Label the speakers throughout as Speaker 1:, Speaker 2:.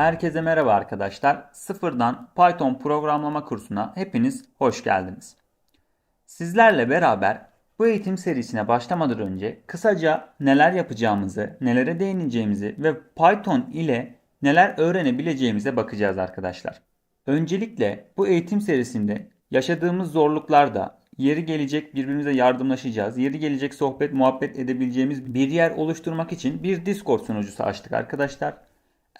Speaker 1: Herkese merhaba arkadaşlar. Sıfırdan Python programlama kursuna hepiniz hoş geldiniz. Sizlerle beraber bu eğitim serisine başlamadan önce kısaca neler yapacağımızı, nelere değineceğimizi ve Python ile neler öğrenebileceğimize bakacağız arkadaşlar. Öncelikle bu eğitim serisinde yaşadığımız zorluklarda yeri gelecek birbirimize yardımlaşacağız. Yeri gelecek sohbet muhabbet edebileceğimiz bir yer oluşturmak için bir Discord sunucusu açtık arkadaşlar.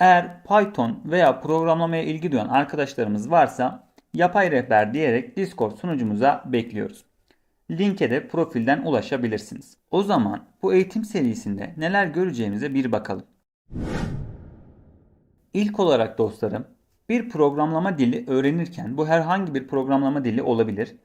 Speaker 1: Eğer Python veya programlamaya ilgi duyan arkadaşlarımız varsa yapay rehber diyerek Discord sunucumuza bekliyoruz. Linke de profilden ulaşabilirsiniz. O zaman bu eğitim serisinde neler göreceğimize bir bakalım. İlk olarak dostlarım bir programlama dili öğrenirken bu herhangi bir programlama dili olabilir.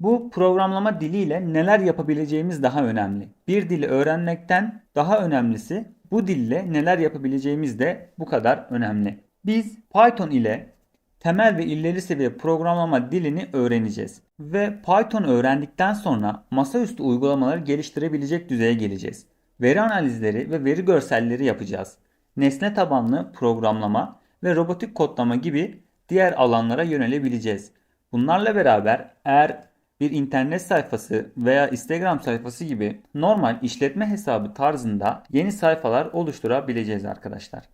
Speaker 1: Bu programlama diliyle neler yapabileceğimiz daha önemli. Bir dili öğrenmekten daha önemlisi bu dille neler yapabileceğimiz de bu kadar önemli. Biz Python ile temel ve ileri seviye programlama dilini öğreneceğiz. Ve Python öğrendikten sonra masaüstü uygulamaları geliştirebilecek düzeye geleceğiz. Veri analizleri ve veri görselleri yapacağız. Nesne tabanlı programlama ve robotik kodlama gibi diğer alanlara yönelebileceğiz. Bunlarla beraber eğer bir internet sayfası veya Instagram sayfası gibi normal işletme hesabı tarzında yeni sayfalar oluşturabileceğiz arkadaşlar.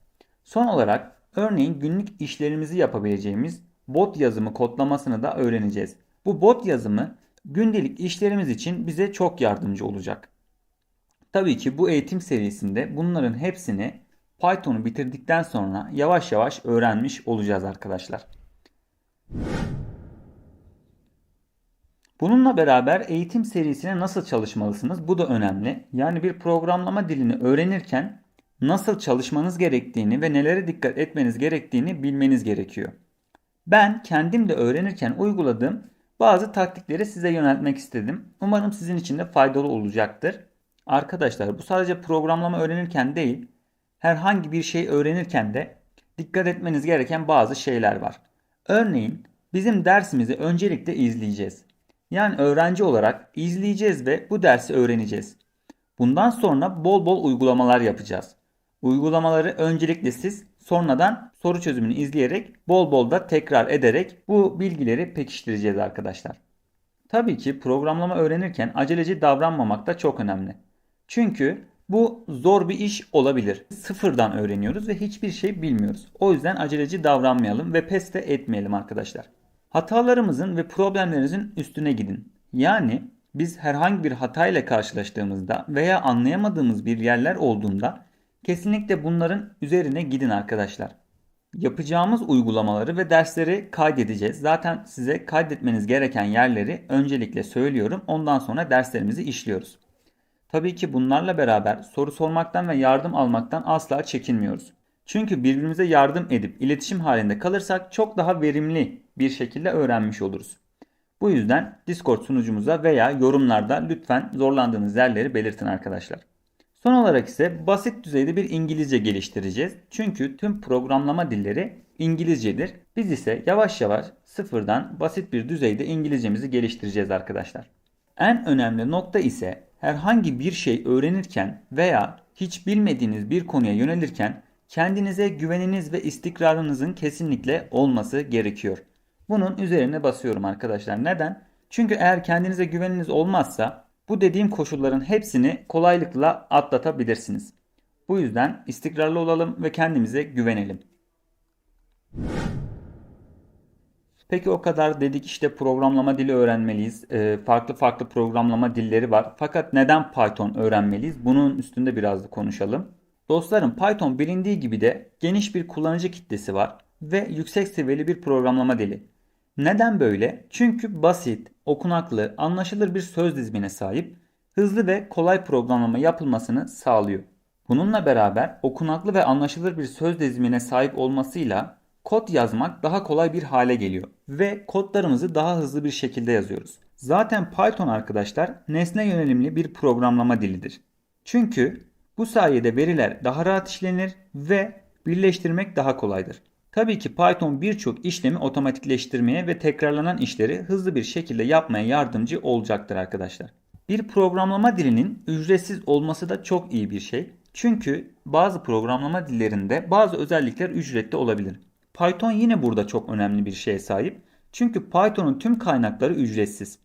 Speaker 1: Son olarak örneğin günlük işlerimizi yapabileceğimiz bot yazımı kodlamasını da öğreneceğiz. Bu bot yazımı gündelik işlerimiz için bize çok yardımcı olacak. Tabii ki bu eğitim serisinde bunların hepsini Python'u bitirdikten sonra yavaş yavaş öğrenmiş olacağız arkadaşlar. Bununla beraber eğitim serisine nasıl çalışmalısınız? Bu da önemli. Yani bir programlama dilini öğrenirken nasıl çalışmanız gerektiğini ve nelere dikkat etmeniz gerektiğini bilmeniz gerekiyor. Ben kendim de öğrenirken uyguladığım bazı taktikleri size yöneltmek istedim. Umarım sizin için de faydalı olacaktır. Arkadaşlar bu sadece programlama öğrenirken değil, herhangi bir şey öğrenirken de dikkat etmeniz gereken bazı şeyler var. Örneğin bizim dersimizi öncelikle izleyeceğiz. Yani öğrenci olarak izleyeceğiz ve bu dersi öğreneceğiz. Bundan sonra bol bol uygulamalar yapacağız. Uygulamaları öncelikle siz sonradan soru çözümünü izleyerek bol bol da tekrar ederek bu bilgileri pekiştireceğiz arkadaşlar. Tabii ki programlama öğrenirken aceleci davranmamak da çok önemli. Çünkü bu zor bir iş olabilir. Sıfırdan öğreniyoruz ve hiçbir şey bilmiyoruz. O yüzden aceleci davranmayalım ve pes de etmeyelim arkadaşlar. Hatalarımızın ve problemlerimizin üstüne gidin. Yani biz herhangi bir hata ile karşılaştığımızda veya anlayamadığımız bir yerler olduğunda kesinlikle bunların üzerine gidin arkadaşlar. Yapacağımız uygulamaları ve dersleri kaydedeceğiz. Zaten size kaydetmeniz gereken yerleri öncelikle söylüyorum. Ondan sonra derslerimizi işliyoruz. Tabii ki bunlarla beraber soru sormaktan ve yardım almaktan asla çekinmiyoruz. Çünkü birbirimize yardım edip iletişim halinde kalırsak çok daha verimli bir şekilde öğrenmiş oluruz. Bu yüzden Discord sunucumuza veya yorumlarda lütfen zorlandığınız yerleri belirtin arkadaşlar. Son olarak ise basit düzeyde bir İngilizce geliştireceğiz. Çünkü tüm programlama dilleri İngilizcedir. Biz ise yavaş yavaş sıfırdan basit bir düzeyde İngilizcemizi geliştireceğiz arkadaşlar. En önemli nokta ise herhangi bir şey öğrenirken veya hiç bilmediğiniz bir konuya yönelirken kendinize güveniniz ve istikrarınızın kesinlikle olması gerekiyor. Bunun üzerine basıyorum arkadaşlar. Neden? Çünkü eğer kendinize güveniniz olmazsa bu dediğim koşulların hepsini kolaylıkla atlatabilirsiniz. Bu yüzden istikrarlı olalım ve kendimize güvenelim. Peki o kadar dedik işte programlama dili öğrenmeliyiz. Ee, farklı farklı programlama dilleri var. Fakat neden Python öğrenmeliyiz? Bunun üstünde biraz da konuşalım. Dostlarım Python bilindiği gibi de geniş bir kullanıcı kitlesi var ve yüksek seviyeli bir programlama dili. Neden böyle? Çünkü basit, okunaklı, anlaşılır bir söz dizimine sahip, hızlı ve kolay programlama yapılmasını sağlıyor. Bununla beraber okunaklı ve anlaşılır bir söz dizimine sahip olmasıyla kod yazmak daha kolay bir hale geliyor ve kodlarımızı daha hızlı bir şekilde yazıyoruz. Zaten Python arkadaşlar nesne yönelimli bir programlama dilidir. Çünkü bu sayede veriler daha rahat işlenir ve birleştirmek daha kolaydır. Tabii ki Python birçok işlemi otomatikleştirmeye ve tekrarlanan işleri hızlı bir şekilde yapmaya yardımcı olacaktır arkadaşlar. Bir programlama dilinin ücretsiz olması da çok iyi bir şey. Çünkü bazı programlama dillerinde bazı özellikler ücretli olabilir. Python yine burada çok önemli bir şeye sahip. Çünkü Python'un tüm kaynakları ücretsiz.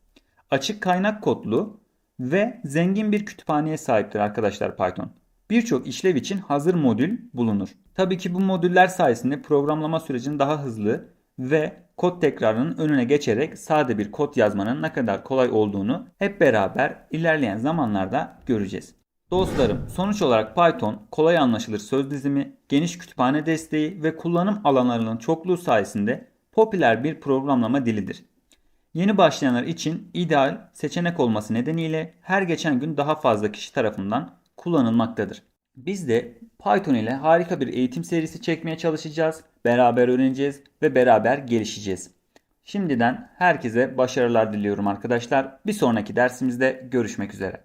Speaker 1: Açık kaynak kodlu ve zengin bir kütüphaneye sahiptir arkadaşlar Python. Birçok işlev için hazır modül bulunur. Tabii ki bu modüller sayesinde programlama sürecinin daha hızlı ve kod tekrarının önüne geçerek sade bir kod yazmanın ne kadar kolay olduğunu hep beraber ilerleyen zamanlarda göreceğiz. Dostlarım, sonuç olarak Python kolay anlaşılır söz dizimi, geniş kütüphane desteği ve kullanım alanlarının çokluğu sayesinde popüler bir programlama dilidir. Yeni başlayanlar için ideal seçenek olması nedeniyle her geçen gün daha fazla kişi tarafından kullanılmaktadır. Biz de Python ile harika bir eğitim serisi çekmeye çalışacağız. Beraber öğreneceğiz ve beraber gelişeceğiz. Şimdiden herkese başarılar diliyorum arkadaşlar. Bir sonraki dersimizde görüşmek üzere.